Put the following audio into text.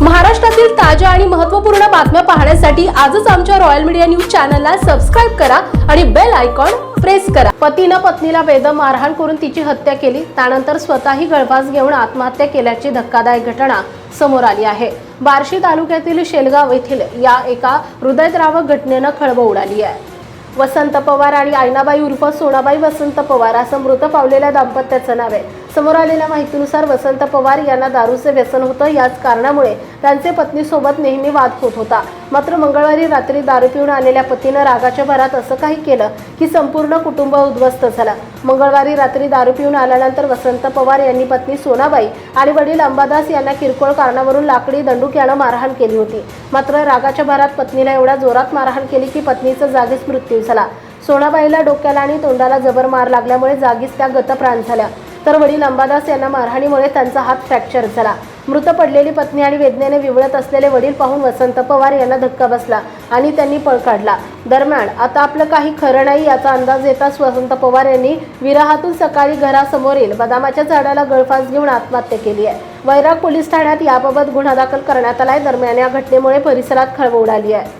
महाराष्ट्रातील ताज्या आणि महत्त्वपूर्ण बातम्या पाहण्यासाठी आजच आमच्या रॉयल मीडिया न्यूज चॅनलला सबस्क्राईब करा आणि बेल आयकॉन प्रेस करा. पतीनं पत्नीला बेदम मारहाण करून तिची हत्या केली. त्यानंतर स्वतःही गळफास घेऊन आत्महत्या केल्याची धक्कादायक घटना समोर आली आहे. बार्शी तालुक्यातील शेलगाव येथील या एका हृदयद्रावक घटनेनं खळबळ उडाली आहे. वसंत पवार आणि आयनाबाई उर्फ सोनाबाई वसंत पवार असं मृत पावलेल्या दाम्पत्याचं नाव आहे. समोर आलेल्या माहितीनुसार वसंत पवार यांना दारूचे व्यसन होतं. याच कारणामुळे त्यांचे पत्नीसोबत नेहमी वाद होत होता. मात्र मंगळवारी रात्री दारू पिऊन आलेल्या पतीनं रागाच्या भरात असं काही केलं की संपूर्ण कुटुंब उद्ध्वस्त झालं. मंगळवारी रात्री दारू पिऊन आल्यानंतर वसंत पवार यांनी पत्नी सोनाबाई आणि वडील अंबादास यांना किरकोळ कारणावरून लाकडी दंडूक यानं मारहाण केली होती. मात्र रागाच्या भरात पत्नीला एवढ्या जोरात मारहाण केली की पत्नीचा जागीच मृत्यू झाला. सोनाबाईला डोक्याला आणि तोंडाला जबर मार लागल्यामुळे जागीच त्या गतप्राण झाल्या. तर वडील अंबादास यांना मारहाणीमुळे त्यांचा हात फ्रॅक्चर झाला. मृत पडलेली पत्नी आणि वेदनेने विवळत असलेले वडील पाहून वसंत पवार यांना धक्का बसला आणि त्यांनी पळ काढला. दरम्यान आता आपलं काही खरं नाही याचा अंदाज येताच वसंत पवार यांनी विराहातून सकाळी घरासमोरील बदामाच्या झाडाला गळफास घेऊन आत्महत्या केली आहे. वैराग पोलीस ठाण्यात याबाबत गुन्हा दाखल करण्यात आलाय. दरम्यान या घटनेमुळे परिसरात खळबळ उडाली आहे.